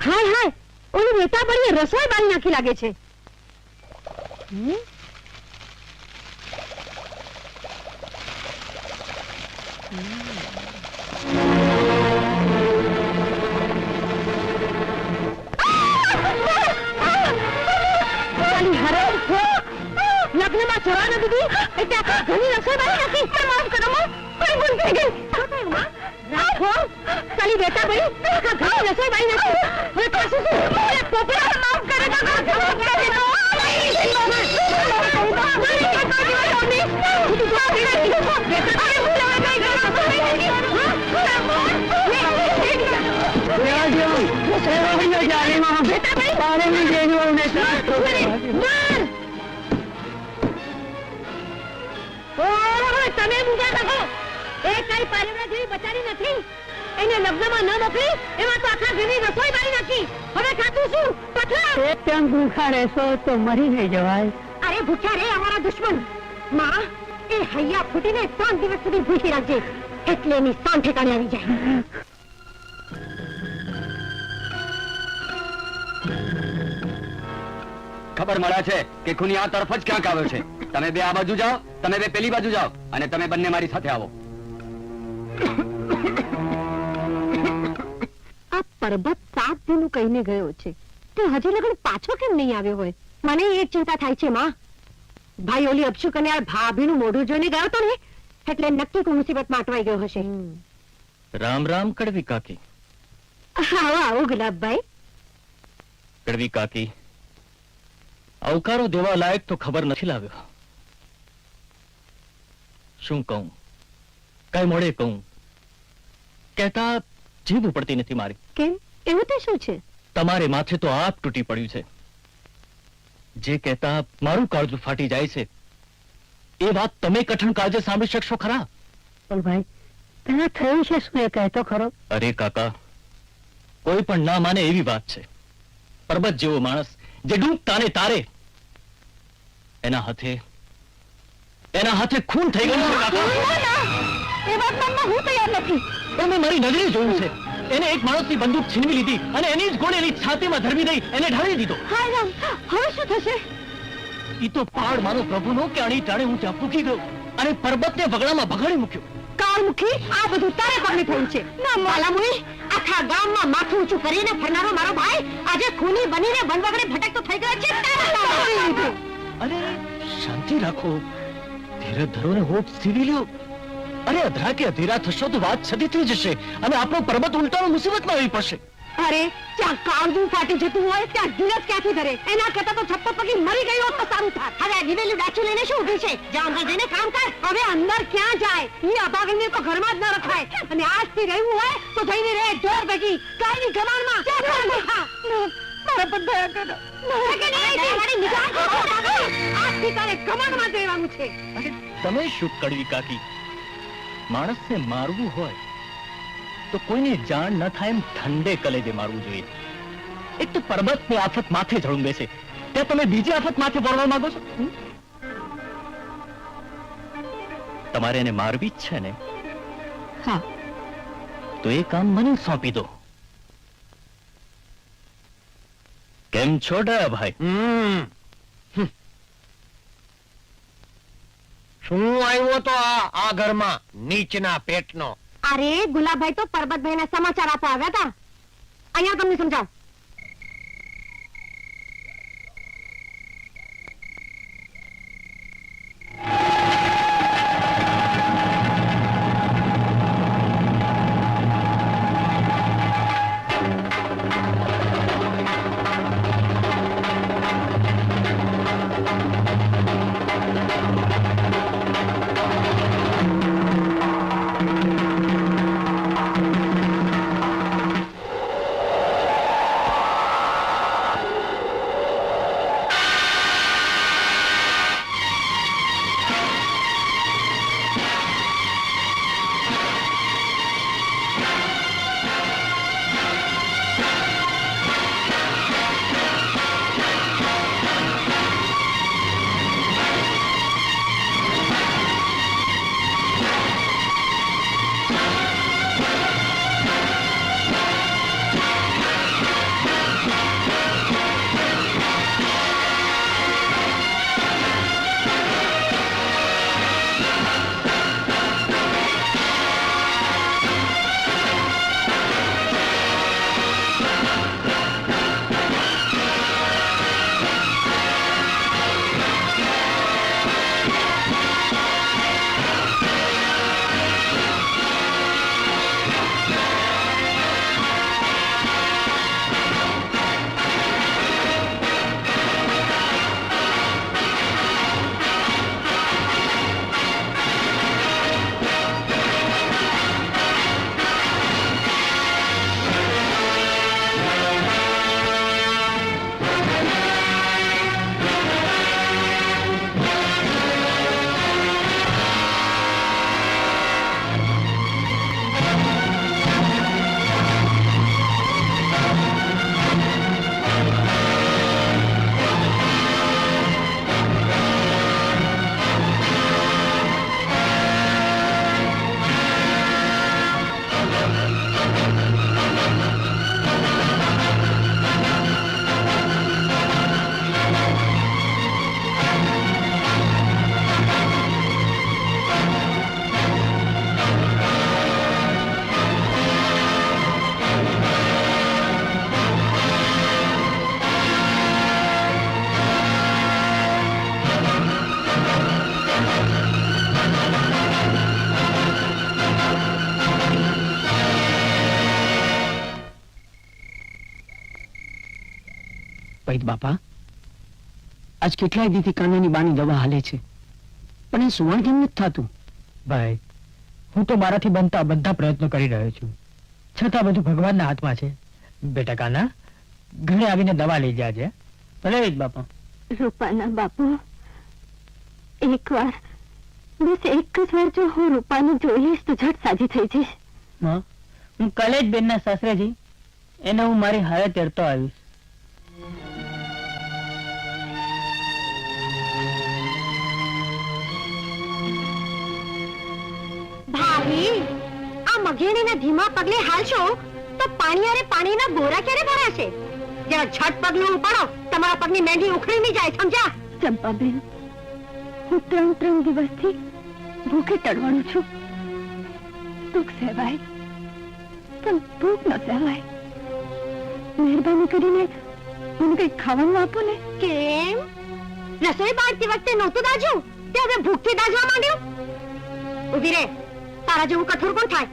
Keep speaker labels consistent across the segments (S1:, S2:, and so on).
S1: હાય હાય ઓલી વેતા પડીએ રસોઈ બાળી નાખી લાગે છે હમ? એને ન મોકલી એમાં તો આખા ઘરની રસોઈ બાળી નાખી. હવે ખાતું શું? પથરા.
S2: એકદમ ભૂખા રહેશો? તો મરી નહીં જવાય.
S1: અરે ભૂખ્યા રે અમારા દુશ્મન. માં એ હૈયા ફૂટીને ત્રણ દિવસ સુધી ભૂખી રાખજે. એટલે એની સાન ઠેકાણે આવી જાય.
S3: ખબર મળે છે કે ખૂની આ તરફ જ ક્યાંક આવ્યો છે. તમે બે આ બાજુ જાઓ તમે બે પેલી બાજુ જાઓ અને તમે બંને મારી સાથે આવો.
S1: આ પરબત સાત દિનનું કહીને ગયો છે. તે હજી લગન પાછો કેમ નહીં આવ્યો હોય? મને એ ચિંતા થાય છે માં. ભાઈ ઓલી અપશુ અને ભાભીનું મોઢું જોઈને ગયો તો ને? એટલે નક્કી કોઈ મુસીબતમાં અટવાઈ ગયો હશે.
S4: રામ રામ કડવી કાકી.
S1: આવો આવો ગુલાબભાઈ.
S4: કડવી કાકી આવકારો દેવા લાયક તો ખબર નથી લાવ્યો. શું કહું? કઈ મોડે કહું? કહેતા જીભ ઉપડતી નથી મારી.
S1: કેમ? એવું તે શું છે?
S4: તમારે માથે તો આપ તૂટી પડ્યું છે. જે કહેતા મારું કાળજું ફાટી જાય છે એ વાત તમે કઠણ કાળજે સાંભળી શકશો ખરા?
S2: પણ ભાઈ તને થયું છે શું એ કહેતો ખરો?
S4: અરે કાકા કોઈ પણ ના માને એવી વાત છે. પરબત જેવો માણસ જે ડૂબતા ને તારે એના હાથે એના હાથે ખૂન થઈ ગયું છે કાકા.
S1: એ વાત માનવા હું તૈયાર નથી.
S4: પણ મેં મારી નજરે જોયું છે. એને એક માણસની બંદૂક છીનવી લીધી અને એની જ ગોળે એની છાતીમાં ધરવી દઈ એને ઢાળી દીધો.
S1: હાય રામ. હવે શું થશે?
S4: ઈ તો પાડ મારો પ્રભુનો કે અણી ટાણે હું ત્યાં પૂકી ગયો અને પર્વતને વગડામાં ભગાડી મૂક્યો.
S1: કાળમુખી આ બધું તારે પગલે થયું છે. ના માલામુઈ આખા ગામમાં માથું ઊંચું કરીને ફરનારો મારો ભાઈ આજે ખૂની બનીને વનવગડે ભટકતો થઈ ગયો છે. તારા
S4: અરે શાંતિ રાખો. ધીરજ ધરો ને હોપ સીવી લ્યો. અરે અધરા કે અધીરા થશો તો વાત છતી થઈ જશે અને આપણો પર્વત ઉલટાનો મુસીબતમાં આવી પડશે.
S1: અરે ત્યાં કાળજું ફાટી જતું હોય ત્યાં ધીરજ ક્યાંથી ધરે? એના કરતા તો છપ્પો પગી મરી ગયો હોત તો સારું થાત. હવે આ દિવેલું ડાચું લઈને શું ઊભી છે? જા અંદર જઈને કામ કર. હવે અંદર ક્યાં જાય? ઈ અભાગીને તો ઘરમાં જ ન રખાય. અને આજથી રહેવું હોય તો જઈને રહે ઢોર ભેગી. કાયની ગમાણમાં મારા પર દયા કરો. આજથી તારે ગમાણમાં જવાનું છે.
S4: તમે શું કડવી કાકી. માણસને મારવું હોય તો કોઈને જાણ ન થાય એમ ઠંડે કલેજે મારવું જોઈએ. એક તો પર્વતની આફત માથે ઝળુંબે છે ત્યાં તમે બીજી આફત માથે પડવા માંગો છો? તમારે એને મારવી જ છે ને?
S1: હા.
S4: તો એ કામ મને સોંપી દો. કેમ છો ડાયા ભાઈ?
S5: શું આવ્યો તો આ આ ઘરમાં, નીચના પેટનો.
S1: અરે, ગુલાબભાઈ તો પરબતભાઈ ના સમાચાર આપવા આવ્યા હતા. અહીંયા તમને સમજાવ.
S2: બાપા આજ કેટલાય દીથી કાનાની બાની દવા હાલે છે. પણ એ સુવર્ણ કેમ નથી થતું?
S6: ભાઈ હું તો મારાથી બનતા બધા પ્રયત્નો કરી રહ્યો છું. છતાં બધું ભગવાનના હાથમાં છે. બેટા કાના ઘરે આવીને દવા લઈ જાજે.
S2: ભલે જ બાપા.
S1: રૂપાના બાપુ એકવાર બસ એક જ વાર જો હું રૂપાને જોઈ લઈશ તો ઝટ સાજી થઈ જઈશ.
S2: માં હું કાલે જ બેનના સાસરે જઈ એને હું મારી હારે તેડતો આવીશ.
S1: ભાભી આ મગેણીના ધીમા પગલે હાલશો તો પાણી અરે પાણીના ગોરા ક્યારે ભરાશે? જરા છઠ પગલું ઉપાડો તમારા પગની મેંઢી ઉખડી નહીં જાય સમજ્યા? ચંપાબેન હું ત્રણ ત્રણ દિવસથી ભૂખે તડવાનું છું. દુઃખ સહેવાય પણ ભૂખ ન સહેવાય મહેરબાની કરીને મને કઈ ખાવાનું આપો ને. કેમ? રસોઈ બાળતી વખતે નહોતું દાજ્યું? તે હવે ભૂખથી દાજવા માંડ્યું? ઊભી રે. તારા જેવું કઠોર કોણ થાય?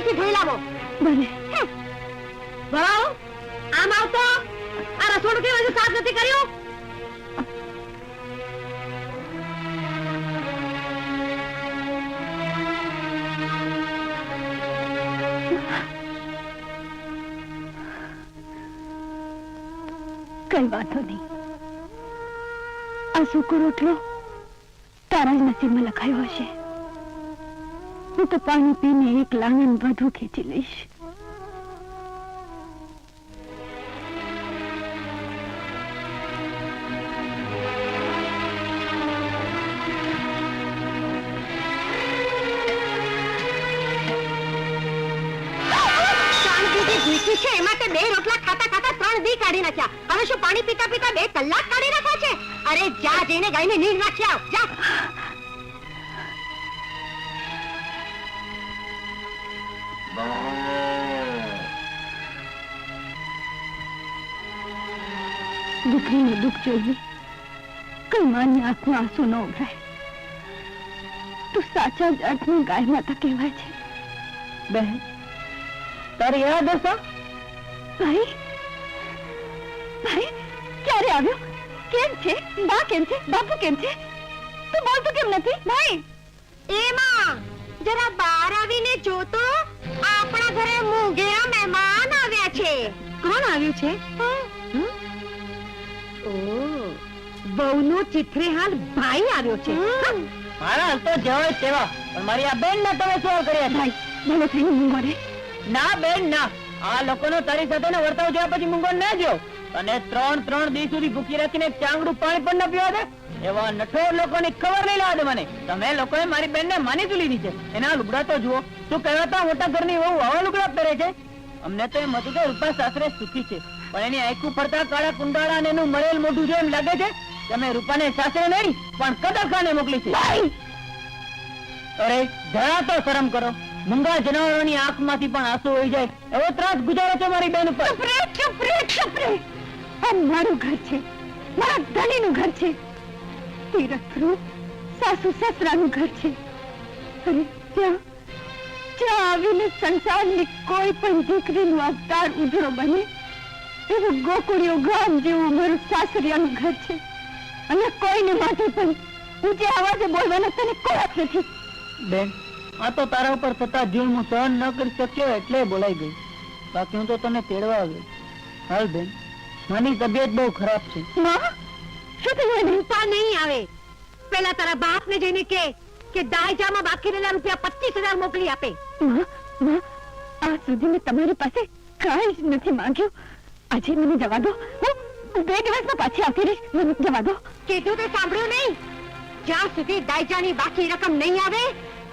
S1: ફરીથી ધોઈ લાવો. ભલે. ભરાવો આમ આવતો આ રસોડું કેમ હજુ સાફ નથી કર્યું? કઈ વાંધો નહીં. આ સૂકો રોટલો તારા જ નસીબમાં લખાયો હશે. હું તો પાણી પીને એક લાંગણ વધુ ખેંચી લઈશ. બે રોટલા ખાતા ખાતા ત્રણ દી કાઢી નાખ્યા. હવે શું પાણી પીતા પીતા બે કલાક કાઢી નાખ્યા છે? અરે જા, જઈને ગાયને નીર નાખી આવ. જા. દીકરીનું દુઃખ જોઈને કઈ માની આંખમાં આંસુ ન ઉભરાય તું સાચા જ અર્થમાં ગાય માતા કહેવાય છે.
S2: બહેન તારી યાદ હશે?
S1: ભાઈ ભાઈ ક્યારે આવ્યો? કેમ છે? બા કેમ છે? બાપુ કેમ છે? તું બોલતો કેમ નથી? ભાઈ એમાં જરા બહાર આવીને જોતો. આપણા ઘરે મોંઘેરા મહેમાન આવ્યા છે. કોણ આવ્યું છે? ઓ બહુનો ચિત્રેહાલ ભાઈ આવ્યો છે.
S2: મારા હાલ તો જવાય તેવા પણ મારી આ બેન ના તમે શું કર્યા?
S1: ભાઈ ભલો થઈને મૂંગો રે
S2: ના બેન ના. આ લોકોનો તારી સાથે ને વર્તાવ જોયા પછી મૂંગો ના જો અને ત્રણ ત્રણ દિવસ સુધી ભૂખી રાખીને એક ચાંગડું પાણી પણ ન પીવા દે. એવા નઠોર લોકોની ખબર નહીં લાવે મને. તમે લોકોએ મારી બેનને માની લીધી છે. એના લુગડા તો જુઓ. શું કહેવાતા મોટા ઘરની વહુ આવા લુગડા પહેરે છે? અમને તો એમ હતું કે રૂપા સાસરે સુખી છે. પણ એની આંખું ફરતા કાળા કુંડાળા અને એનું મરેલ મોઢું જો એમ લાગે છે તમે રૂપાને સાસરે નહીં પણ કદરખાને મોકલી છે. અરે જરા તો શરમ કરો. મૂંગા જનાવરોની આંખમાંથી પણ આંસુ હોય જાય. એવો ત્રાસ ગુજારો છે મારી બેન ઉપર.
S1: ચૂપ રે ચૂપ રે ચૂપ રે. આ મારું ઘર છે. મારા ધણીનું ઘર છે. તીરથરું સાસુ સસરાનું ઘર છે. અને ત્યાં ત્યાં આવીને સંસારની કોઈ પણ દીકરીનું અવતાર ઉજળો બને એવું ગોકુળિયો ગામ જેવું મારું સાસરિયાનું ઘર છે. અને કોઈને માટે પણ ઊંચે અવાજે બોલવાનો તને કોઈ હક નથી.
S2: બેન આ તો તારા ઉપર થતા જીવ હું સહન ન કરી શક્યો એટલે બોલાઈ ગઈ. બાકી હું તો તને તેડવા આવ્યો હાલ બેન મારી તબિયત બહુ ખરાબ છે.
S1: માં રૂપા નહીં આવે. પેલા તારા બાપ ને જઈને કે કે દાયજામાં બાકી રહેલા રૂપિયા પચીસ હજાર મોકલી આપે. આજ સુધી મેં તમારી પાસે કાંઈ જ નથી માંગ્યું. આજે મને જવા દો. હું બે દિવસમાં પાછી આવતી રહીશ. જવા દો. કીધું તે સાંભળ્યું નહીં. જ્યાં સુધી દાયજાની બાકી રકમ નહીં આવે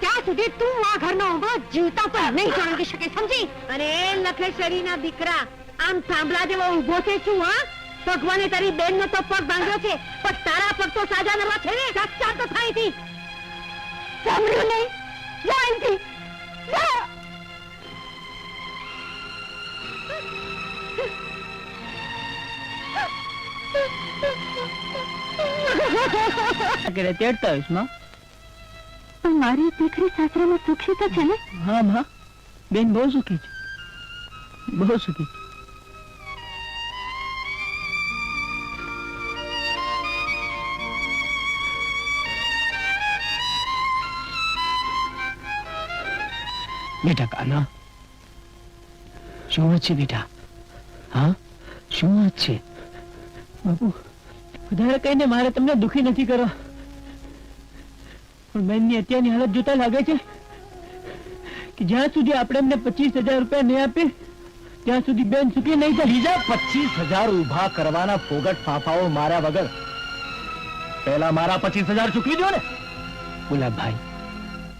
S1: ત્યાં સુધી તું આ ઘરનો ઊભો જીવતા પણ નહીં જણાવી શકે સમજી? અને લખેશ્વરીના દીકરા આમ સાંભળા જેવો ઊભો છે શું હા? ભગવાને તારી બેન નો તો પગ બાંધ્યો છે પણ તારા પગ તો સાજા નવા છે ને સાચા તો થાયથી સાંભળ્યું નહીં? જા અહીંથી જા
S2: માં.
S1: પણ મારી દીકરી સાસરામાં સુખી તો છે ને?
S2: હા માં. બેન બહુ સુખી છે. બહુ સુખી છે.
S6: બેટા કાના? શું વાત છે બેટા? હા? શું વાત છે?
S2: બાપુ વધારે કહીને મારે તમને દુખી નથી કરો. પણ બેનની અત્યારની હાલત જોતા લાગે છે કે જ્યાં સુધી આપણે એમને પચીસ હજાર રૂપિયા નહીં આપીએ ત્યાં સુધી બેન સુખી નહીં થાય.
S4: બીજા પચીસ હજાર ઊભા કરવાના ફોગટ ફાફાઓ માર્યા વગર પહેલા મારા પચીસ હજાર ચૂકવી દો ને.
S6: ગુલાબભાઈ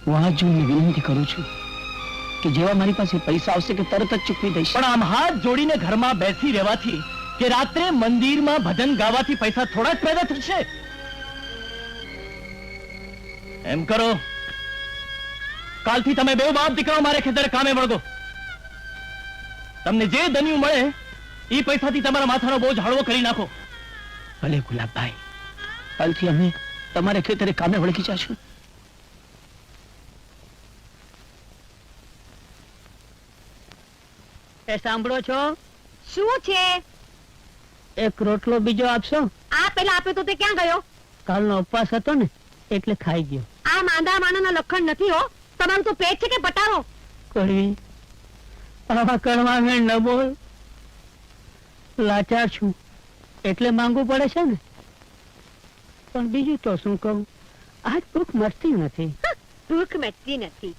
S6: હું આ જોઈને વિનંતી કરું છું કે જેવા મારી પાસે પૈસા આવશે કે તરત જ ચૂકવી દઈશ.
S4: પણ આમ હાથ જોડીને ઘરમાં બેસી રહેવાથી કે રાત્રે મંદિરમાં ભજન ગાવાથી પૈસા થોડા જ પેદા થશે? એમ કરો. કાલથી તમે બે બાપ દીકરાઓ મારે ખેતરે કામે વળગો. તમને જે દન્યું મળે એ પૈસાથી તમારા માથાનો બોજ હળવો કરી નાખો.
S6: ભલે ગુલાબભાઈ કાલથી અમે તમારે ખેતરે કામે વળગી જશું.
S2: એ સાંભળો છો?
S1: શું છે?
S2: એક રોટલો બીજો આપશો?
S1: આ પેલા આપ્યો તો તે ક્યાં ગયો?
S2: કાલનો ઉપવાસ હતો ને એટલે ખાઈ ગયો.
S1: આ માંદા માણસના લક્ષણ નથી હો. તમારું તો પેટ છે કે પટારો?
S2: કડવી આવા કડવા ન બોલ. લાચાર છું. એટલે માંગવું પડે છે ને. પણ બીજું તો શું કહું? આજ ભૂખ મરતી નથી.
S1: ભૂખ મરતી નથી.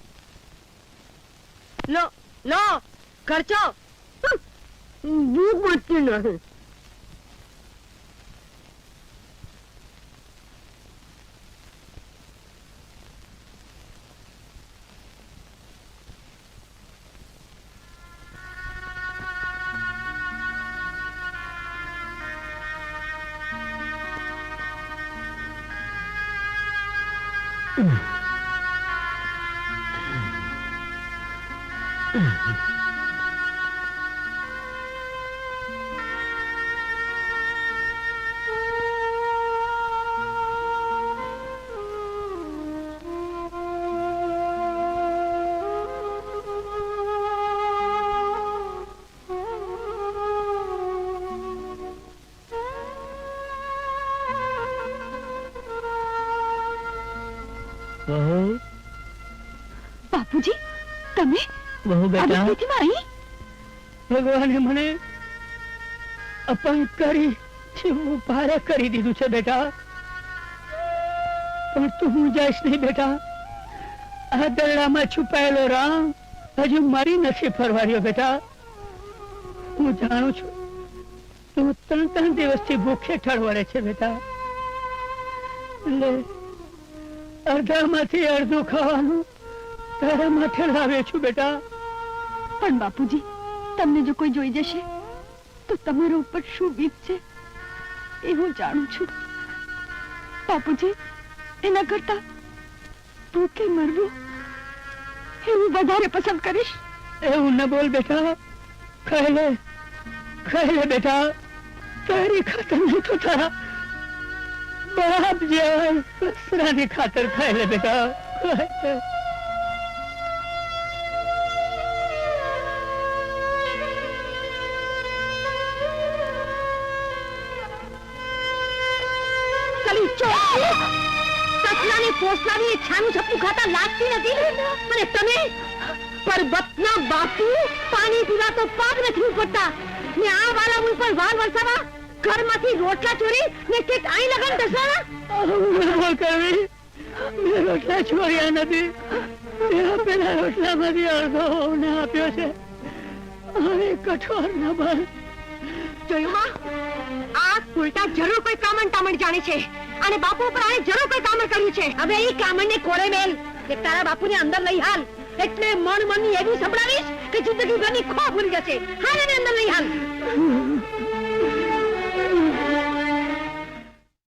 S1: લો લો. ખર્ચો ભૂખ મટતી નથી.
S2: બહુ
S1: તમે?
S2: બહુ બેટા. ભગવાને મને અપંગ કરી જીવવું ભારે કરી દીધું છે બેટા. પણ તું હું જઈશ નહીં બેટા. આ દરડામાં છુપાયેલો રામ હજુ મારી નથી ફરવાડ્યો બેટા. હું જાણું છું તું ત્રણ ત્રણ દિવસથી ભૂખે ઠળવડે છે બેટા. લે અડધામાંથી અડધું ખાવાનું તારા માથે લાવ્યો છું બેટા.
S1: પણ બાપુજી તમને જો કોઈ જોઈ જશે તો તમારા ઉપર શું બીતશે એ હું જાણું છું. બાપુજી એના કરતા ભૂખે મરવું એ હું વધારે પસંદ કરીશ.
S2: એવું ન બોલ બેટા. ખાઈ લે ખાઈ લે બેટા. તારી ખાતર નહીં તો તારા બાપ જેવા સસરાની ખાતર ખાઈ લે બેટા.
S1: સસલાની પોસલાની છાનું છપ્પું ખાતા લાગતી નથી. અને તમે પરબતના બાપુ પાણી પીવા તો પગ નથી ઉપડતા ને આ વાલા મુઈ પર વાલ વરસાવા ઘરમાંથી રોટલા ચોરી ને કે આઈ લગન દસાવા
S2: બોલ કરવી મેં રોટલા છોડ્યા નથી. મેં આપેલા રોટલામાંથી અડધો વહુને આપ્યો છે. હવે કઠોર ન બન
S1: જોયું ઉલટા જરૂર કોઈ કામણ તામણ જાણે છે. અને બાપુ ઉપર આને જરૂર કોઈ કામણ કર્યું છે. હવે એ કામણ ને કોરે મેલ? કે તારા બાપુને અંદર લઈ હાલ. એટલે મન મનની એવી સંભળાવીશ કે જિંદગી ભરની ખો ભૂલી જશે. હાલ એને અંદર લઈ હાલ.